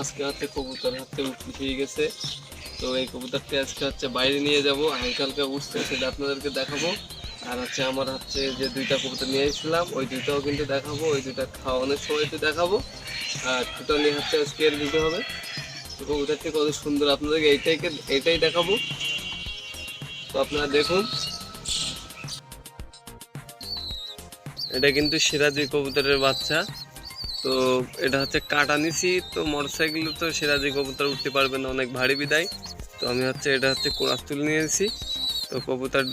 আজকে হচ্ছে কবুতর হাতে হয়ে গেছে। তো এই কবুতরটি আজকে হচ্ছে বাইরে নিয়ে যাব। হালকা উঠছে সেটা আপনাদেরকে দেখাবো। আর হচ্ছে আমার হচ্ছে যে দুইটা কবুতর নিয়ে এসেছিলাম, ওই দুইটাও কিন্তু দেখাবো, ওই দুইটা খাওয়ানোর সময় একটু দেখাবো। আর টোটালি হচ্ছে আজকে এর দিতে হবে। তো কবুতরটি কত সুন্দর আপনাদেরকে এইটাই এইটাই দেখাবো। তো আপনারা দেখুন। এটা কিন্তু সিরাজি কবুতরের বাচ্চা। তো এটা হচ্ছে কাটা নিছি তো মোটরসাইকেল তো সেরা সিরাজি কবুতর উঠতে পারবে না, অনেক ভারী বিদায়। তো আমি হচ্ছে, এটা হচ্ছে কোরাস তুলে নিয়েছি তো কবুতর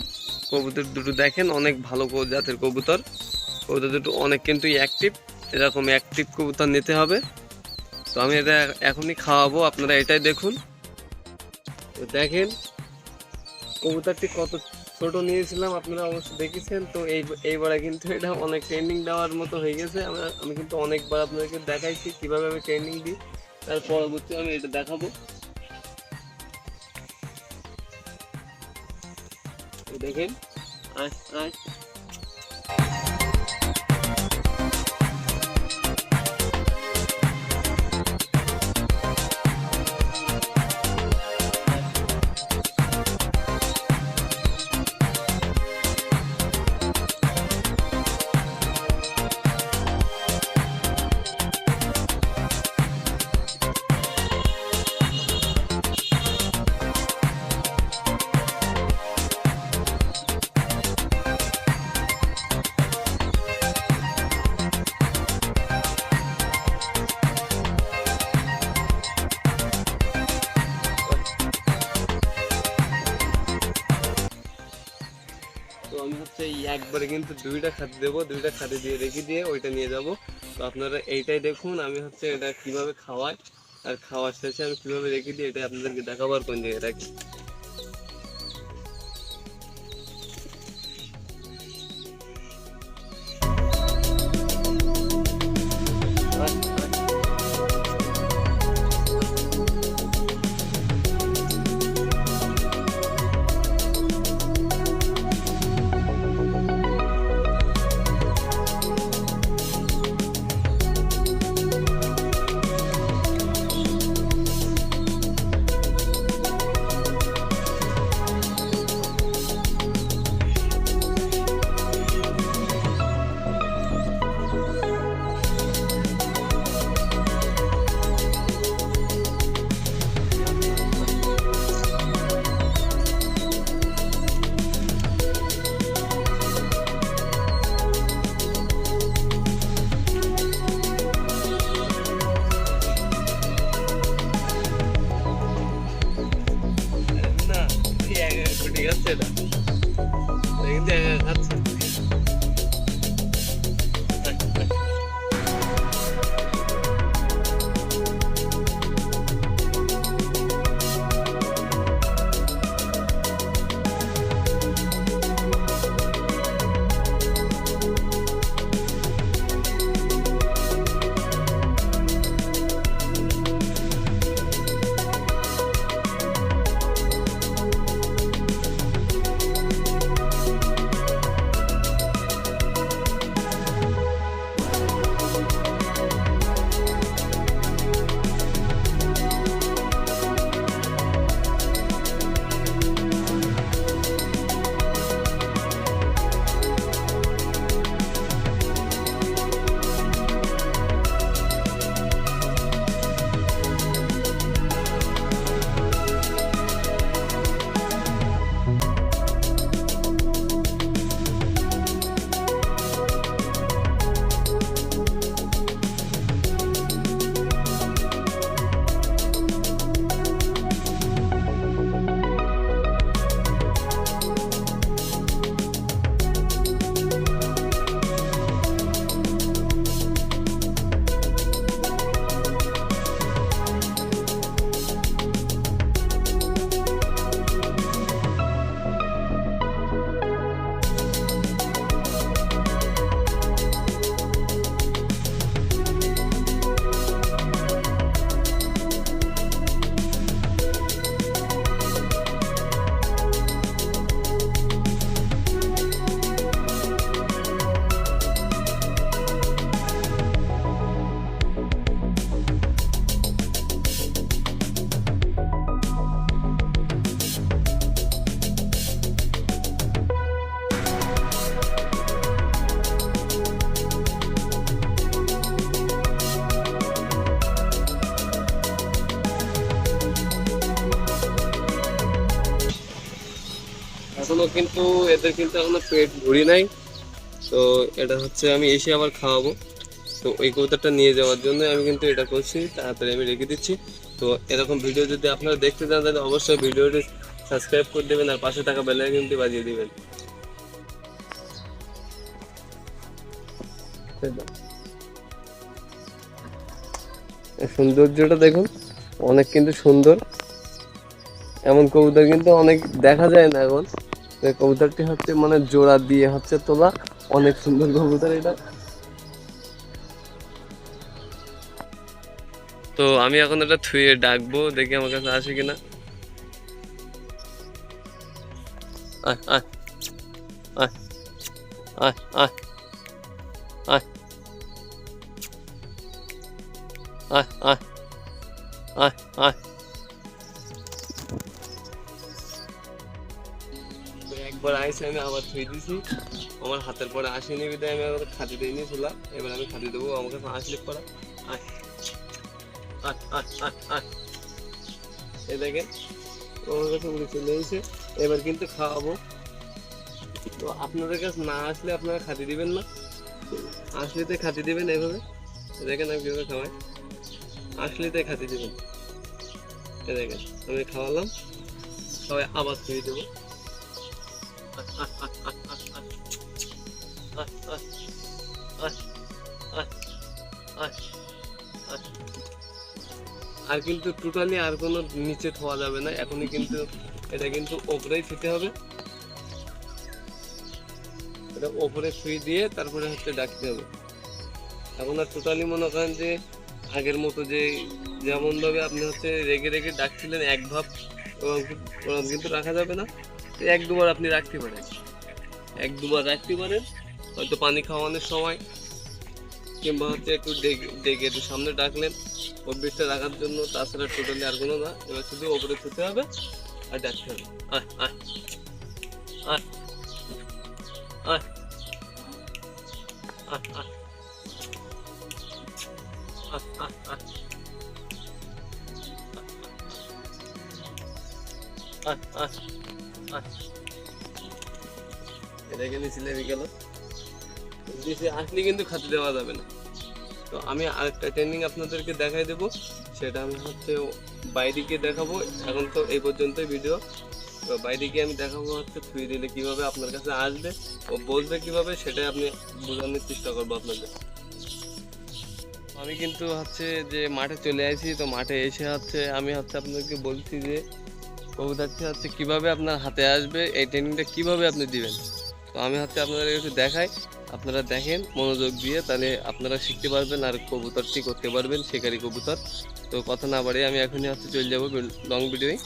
কবুতর দুটো দেখেন, অনেক ভালো জাতের কবুতর। কবুতর দুটো অনেক কিন্তু অ্যাক্টিভ এরকম অ্যাক্টিভ কবুতর নিতে হবে। তো আমি এটা এখনই খাওয়াবো, আপনারা এটাই দেখুন। তো দেখেন কবুতরটি কত ছোট নিয়েছিলাম আপনারা অবশ্যই দেখেছেন, তো এই, এইবারে কিন্তু এটা অনেক ট্রেনিং দেওয়ার মতো হয়ে গেছে। আমরা, আমি কিন্তু অনেকবার আপনাদেরকে দেখাইছি কীভাবে আমি ট্রেনিং দিই, তার পরবর্তী আমি এটা দেখাবো। দেখেন, আয় আয়। একবারে কিন্তু দুইটা খাতে দেবো, দুইটা খাতে দিয়ে রেখে দিয়ে ওইটা নিয়ে যাব। তো আপনারা এইটাই দেখুন, আমি হচ্ছে এটা কীভাবে খাওয়াই, আর খাওয়ার শেষে আমি কীভাবে রেখে দিই, এটা আপনাদেরকে দেখাবার কোন জায়গায় রাখি। কিন্তু এদের কিন্তু এখনও পেট ভরি নাই। তো এটা হচ্ছে আমি এসে আবার খাওয়াবো। তো ওই কবুতরটা নিয়ে যাওয়ার জন্য আমি কিন্তু এটা করছি, তাড়াতাড়ি আমি রেখে দিচ্ছি। তো এরকম ভিডিও যদি আপনারা দেখতে চান, তাহলে অবশ্যই ভিডিওটি সাবস্ক্রাইব করে দেবেন আর পাশে থাকা আইকনটি বাজিয়ে দেবেন। সৌন্দর্যটা দেখুন, অনেক কিন্তু সুন্দর। এমন কবুতর কিন্তু অনেক দেখা যায় না এখন। কবুতরটি হচ্ছে মানে জোড়া দিয়ে হচ্ছে তোলা। অনেক সুন্দর কবুতর এটা। তো আমি এখন এটা থুয়ে ডাকবো, দেখি আমার কাছে আসে কিনা। আয় আয় আয় আয় আয় আয় আয় আয় আয় আয়। একবার আইসে আমি আবার থুই দিছি। আমার হাতের পরে আসেনি বিদায়, আমি আবার খাতি দিইনি ছোলা এবার আমি খাতি দেবো আয় আয় আয় আয় আয়। দেখেন, আমার কাছে উড়ে চলে এসেছে। এবার কিন্তু খাওয়াবো। তো আপনাদের কাছে না আসলে আপনারা খাতি দিবেন না। আসলে তো খাতি দিবেন এইভাবে এই দেখেন আমি কীভাবে খাওয়াই। আসলে তো খাতি দিবেন। দেখেন, আমি খাওয়ালাম। সবাই আবার থুয়ে দেবো। আর কিন্তু টোটালি আর কোনো নিচে থোয়া যাবে না, এখনই কিন্তু এটা কিন্তু ওপরেই থুতে হবে। এটা ওপরে থুই দিয়ে তারপরে হচ্ছে ডাকতে হবে। এখন আর টোটালি মনে করেন যে আগের মতো যে যেমন ভাবে আপনি হচ্ছে রেগে রেগে ডাকছিলেন এক ভাব কিন্তু রাখা যাবে না। এক দুবার আপনি রাখতে পারেন এক দুবার রাখতে পারেন হয়তো পানি খাওয়ানোর সময় কিংবা হচ্ছে একটু ডেকে একটু সামনে ডাকলেন অভ্যেসটা রাখার জন্য তাছাড়া টোটালি আর কোনো না এবার শুধু ওপরে ছুতে হবে আর ডাকতে হবে আয় আয় আয় আয় আয় আয় আয় আয় আয় দিছে আসলে কিন্তু খাতে দেওয়া যাবে না। তো আমি আরেকটা ট্রেনিং আপনাদেরকে দেখাই দেবো। সেটা আমি হচ্ছে বাইরে গিয়ে দেখাবো। এখন তো এই পর্যন্তই ভিডিও তো বাইরে গিয়ে আমি দেখাবো হচ্ছে থুই দিলে কীভাবে আপনার কাছে আসবে ও বসবে কীভাবে, সেটাই আপনি বোঝানোর চেষ্টা করব আপনাদের। আমি কিন্তু হচ্ছে যে মাঠে চলে আসি, তো মাঠে এসে হচ্ছে আমি হচ্ছে আপনাদেরকে বলছি যে কবুতরটি হচ্ছে, কীভাবে আপনার হাতে আসবে? এই ট্রেনিংটা কীভাবে আপনি দিবেন? তো আমি হচ্ছে আপনাদের একটু দেখাই। আপনারা দেখেন, মনোযোগ দিয়ে তাহলে আপনারা শিখতে পারবেন আর কবুতরটি করতে পারবেন, শিকারি কবুতর। তো কথা না বাড়িয়ে আমি এখনই হচ্ছে চলে যাব লং ভিডিওয়ে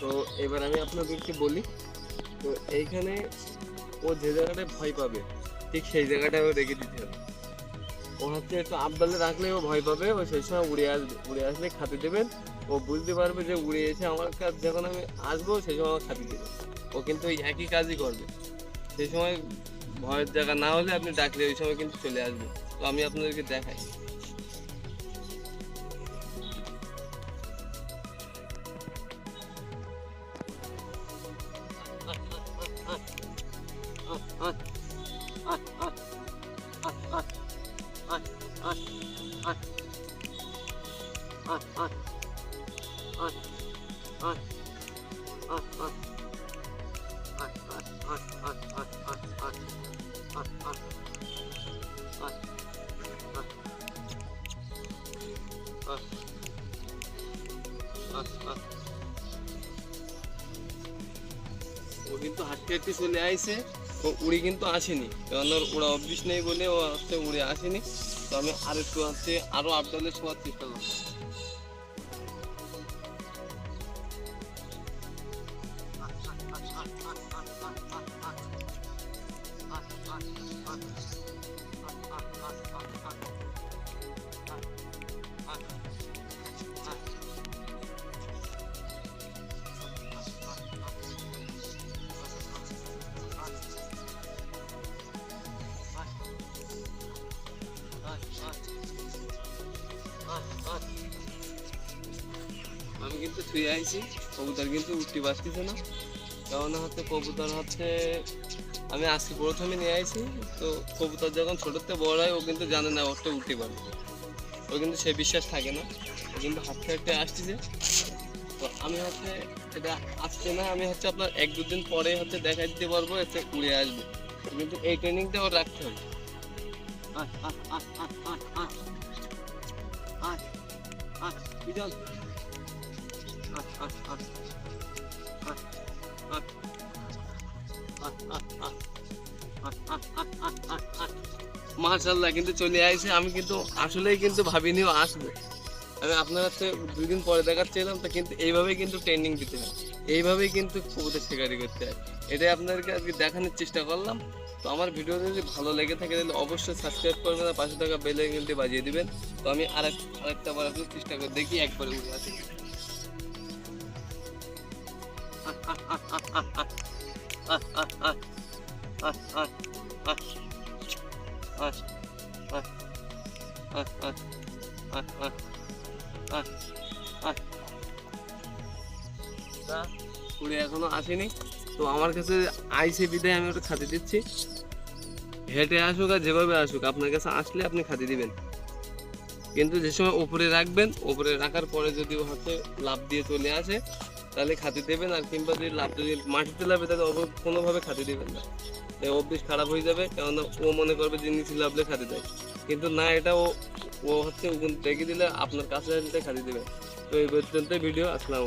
তো এবার আমি আপনাদেরকে বলি, তো এইখানে ও যে জায়গাটায় ভয় পাবে, ঠিক সেই জায়গাটায় ও রেখে দিতে হবে। ও হচ্ছে একটু আবদালে রাখলে ও ভয় পাবে, ও সেই সময় উড়ে আসবে, উড়ে আসলে খাতে দেবেন। ও বুঝতে পারবে যে উড়ে এসে আমার কাছে যখন আমি আসব সেই সময় আমার খাতে দেবে। ও কিন্তু ওই একই কাজই করবে। সেই সময় ভয়ের জায়গা না হলে আপনি ডাকলে ওই সময় কিন্তু চলে আসবে। তো আমি আপনাদেরকে দেখাই। ও হাঁটতে চলে আইছে। ও উড়ি কিন্তু আসেনি। কারণ ওর উড়া অভ্যিস নেই বলে ও হচ্ছে উড়ে আসেনি। তো আমি আর একটু হচ্ছে আরও আপডালে শোয়ার চেষ্টা করব শুয়ে আইছি। কবুতর কিন্তু উঠতে পারতেছে না। কারণ হচ্ছে কবুতর হচ্ছে আমি আজকে প্রথমে নিয়ে আইছি তো কবুতর যখন ছোটোতে বড় হয় ও কিন্তু জানে না ওটা উঠতে পারে ও কিন্তু সে বিশ্বাস থাকে না। ও কিন্তু হাঁটতে হাঁটতে আসতেছে। তো আমি হচ্ছে এটা আসছে না আমি হচ্ছে আপনার এক দুদিন পরে হচ্ছে দেখা দিতে পারব এতে উড়ে আসবে। কিন্তু এই ট্রেনিংটা ওর রাখতে হবে। আয়, আয়, আয়, আয়, আয়, আয়। আয়, মাশাল্লাহ কিন্তু চলে আসছে আমি কিন্তু আসলেই কিন্তু ভাবিনিও আসবে। আমি আপনার হাতে দুই দিন পরে দেখাচ্ছিলাম তো কিন্তু এইভাবেই কিন্তু ট্রেনিং দিতে হয়। এইভাবেই কিন্তু কবুতর শিকারি করতে হয়। এটাই আপনাদেরকে আজকে দেখানোর চেষ্টা করলাম। তো আমার ভিডিও যদি ভালো লেগে থাকে, তাহলে অবশ্যই সাবস্ক্রাইব করবেন আর পাশে থাকা বেল আইকনটি বাজিয়ে দিবেন। তো আমি আরেক আরেকটা বার চেষ্টা করে দেখি, একবারে উঠে আসি। উড়ে এখনও আসেনি। তো আমার কাছে আইসে বিদায় আমি ওটা খাতে দিচ্ছি। হেঁটে আসুক আর যেভাবে আসুক, আপনার কাছে আসলে আপনি খাতে দিবেন। কিন্তু যে সময় উপরে রাখবেন, উপরে রাখার পরে যদি হাতে লাভ দিয়ে চলে আসে তাহলে খাতে দেবেন আর কিংবা যদি লাভ যদি মাটিতে লাভে, তাহলে কোনোভাবে খাতে দেবেন না। অভ্যেস খারাপ হয়ে যাবে কারণ ও মনে করবে যে নিচে লাভলে খাতে দেয়। কিন্তু না, এটা ও ও হচ্ছে রেখে দিলে আপনার কাছে খাতে দেবে। তো এই পর্যন্ত ভিডিও আসসালাম